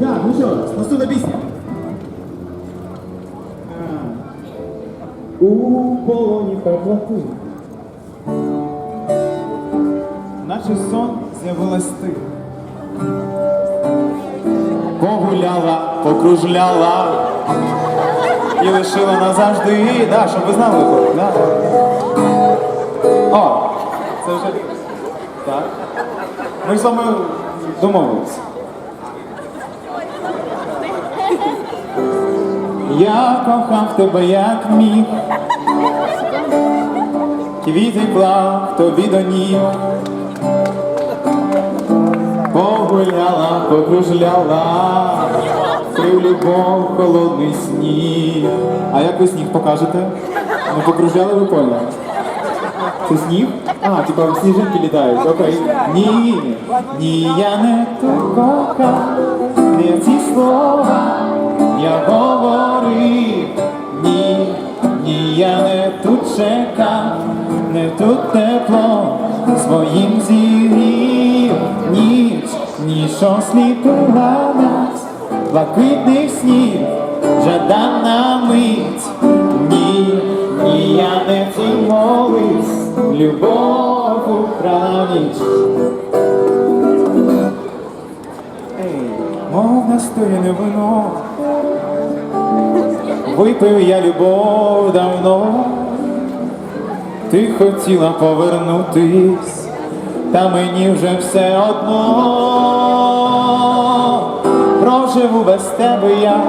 Так, ну що, наступна пісня. У полоні поплати. Наче сон з'явилась ти. Погуляла, покружляла і лишила назавжди. Да, щоб ви знали. Да. О! Це вже. Так. Ми з вами домовились. Я кохав тебе як міг. Квіти клав тобі до ніг. Погуляла, покружляла, крив любов холодний сніг. А як ви сніг покажете? Ну покружляли ви поля. Це сніг? А, типа сніжинки літають. Окей. Ні, ні, я не кохав, не ці слова я говорив. Ні, ні, я не тут чекав, не тут тепло своїм зігрів. Ніч, ніч осліпила нас, блакитних снів, жадана мить. Ні, ні, я не цимовись, любов ніч. Мов настояне вино, випив я любов давно, ти хотіла повернутись, та мені вже все одно, проживу без тебе я,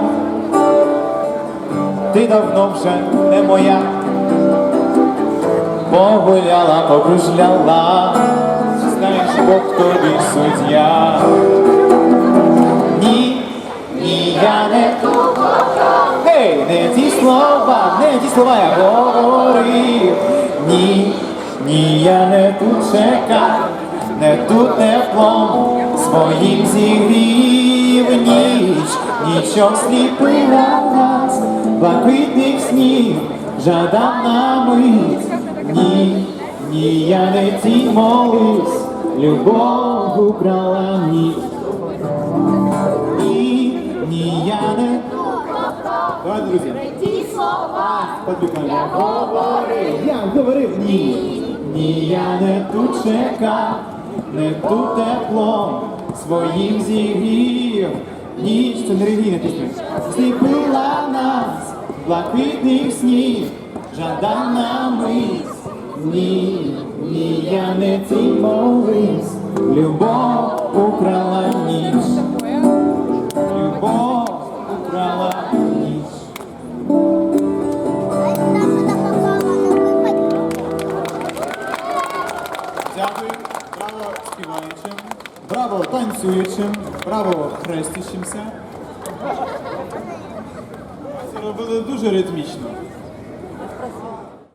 ти давно вже не моя, погуляла, покружляла, знаєш, Бог тобі суддя. Ні, ні, я не Гей, не ті слова, не ті слова я говорив. Ні, ні, я не тут чекав, не тут теплом своїм зігрів ніч, ніч осліпила нас, блакитних снів, жадана мить. Ні, ні, я не ті молись, любов украла ніч. Ні, ні, я не Давай, друзі. Ті слова Подбігай. Я говорив. Я говорив. Ні. Ні, я не тут чекав, не тут тепло своїм зігрів. Ніч, це не релігійна пісня. Сліпила нас, блакитних снів, жадана мить. Ні, ні, я не цій молись, любов украла ніч. Любов украла ніч. Дякую. Браво співаючим. Браво танцюючим. Браво хрестящимся. Це робили дуже ритмічно.